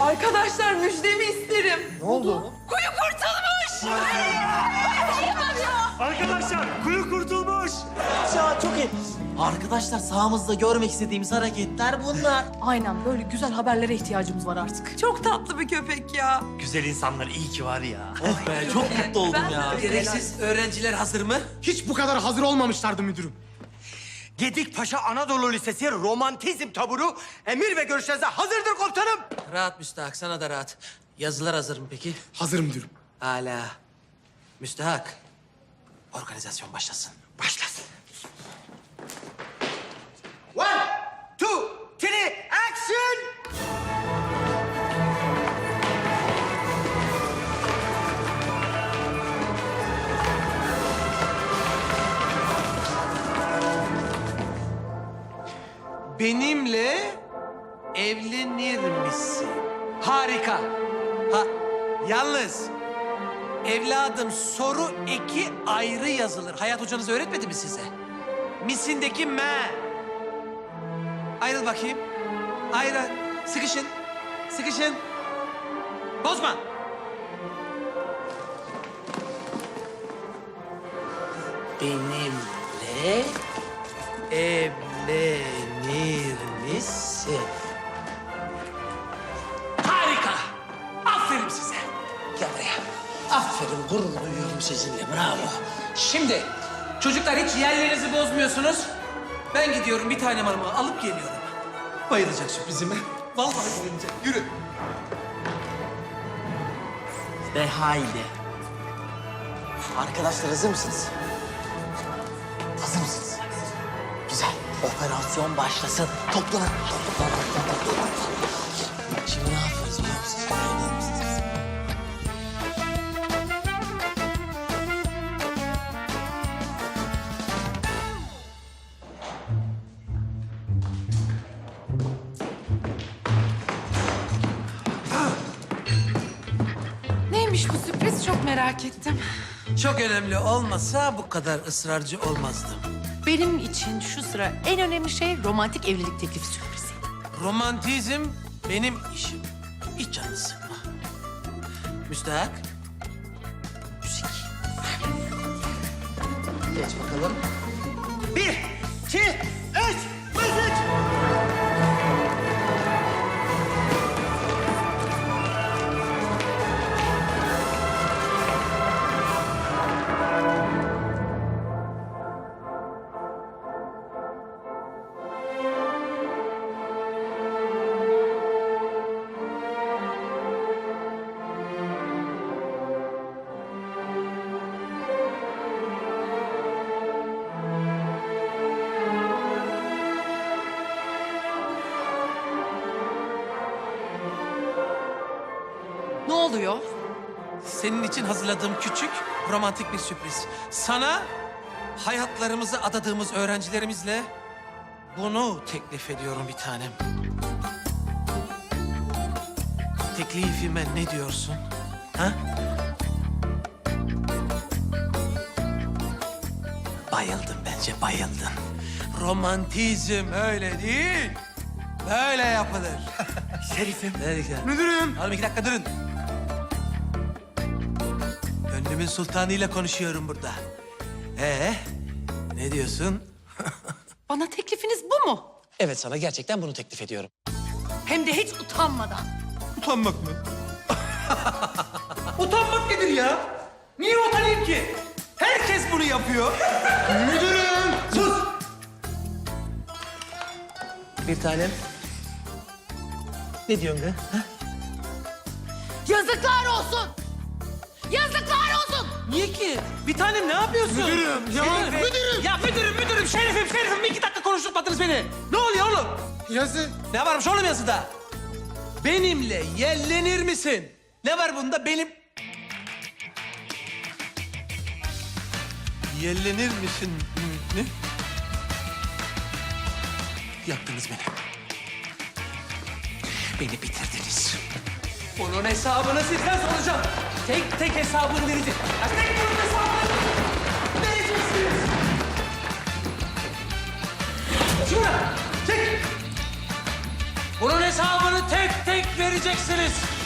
Arkadaşlar müjdemi isterim. Ne oldu? Kuyu kurtulmuş. Arkadaşlar kuyu kurtulmuş. Ya çok iyi. Arkadaşlar sahamızda görmek istediğimiz hareketler bunlar. Aynen böyle güzel haberlere ihtiyacımız var artık. Çok tatlı bir köpek ya. Güzel insanlar iyi ki var ya. Oh be çok mutlu oldum ya. Gereksiz öğrenciler hazır mı? Hiç bu kadar hazır olmamışlardı müdürüm. Gedikpaşa Anadolu Lisesi romantizm taburu emir ve görüşlerinize hazırdır komutanım. Rahat müstahak, sana da rahat. Yazılar hazır mı peki? Hazır müdürüm. Hala. Müstahak. Organizasyon başlasın. Başlasın. Benimle evlenir misin? Harika. Ha, yalnız evladım soru eki ayrı yazılır. Hayat hocanız öğretmedi mi size? Misindeki me. Ayrıl bakayım. Ayrıl. Sıkışın. Sıkışın. Bozma. Benimle evlenir misin? Harika. Aferin size. Gel buraya. Aferin, gurur duyuyorum sizinle. Bravo. Şimdi çocuklar hiç yerlerinizi bozmuyorsunuz. Ben gidiyorum bir tane marmı alıp geliyorum. Bayılacak sürprizime. Vallahi bayılacak. Yürü. Ve haydi. Arkadaşlar hazır mısınız? Operasyon başlasın. Toplanın. Toplanın. Toplanın. Şimdi ne yapıyoruz biliyor musunuz? Biliyor musunuz? Neymiş bu sürpriz çok merak ettim. Çok önemli olmasa bu kadar ısrarcı olmazdım. Benim için şu sıra en önemli şey romantik evlilik teklifi sürprizi. Romantizm benim işim. Hiç canını sıkma. Müstahak. Müzik. Geç bakalım. Bir, iki, üç, oluyor? Senin için hazırladığım küçük romantik bir sürpriz. Sana hayatlarımızı adadığımız öğrencilerimizle bunu teklif ediyorum bir tanem. Teklifime ne diyorsun? Ha? Bayıldın bence bayıldın. Romantizm öyle değil. Böyle yapılır. Şerifim. Müdürüm. Oğlum iki dakika durun. Gönlümün sultanıyla konuşuyorum burada. Ee, ne diyorsun? Bana teklifiniz bu mu? Evet sana gerçekten bunu teklif ediyorum. Hem de hiç utanmadan. Utanmak mı? Utanmak nedir ya? Niye utanayım ki? Herkes bunu yapıyor. Müdürüm. Sus! Bir tanem. Ne diyorsun be? ha? Yazıklar olsun! Yazıklar olsun! Niye ki? Bir tanem ne yapıyorsun? Müdürüm, ya Şerifim. müdürüm. Ya müdürüm, müdürüm, şerifim, şerifim. Bir iki dakika konuşturmadınız beni. Ne oluyor oğlum? Yazı. Ne varmış oğlum yazıda? Benimle yellenir misin? Ne var bunda benim? Yellenir misin? Ne? Yaktınız beni. Beni bitirdiniz. Bunun hesabını sizden soracağım. Tek tek hesabını vereceğim. Ya tek hesabını vereceksiniz. Şuna çek. Bunun hesabını tek tek vereceğim. gideceksiniz.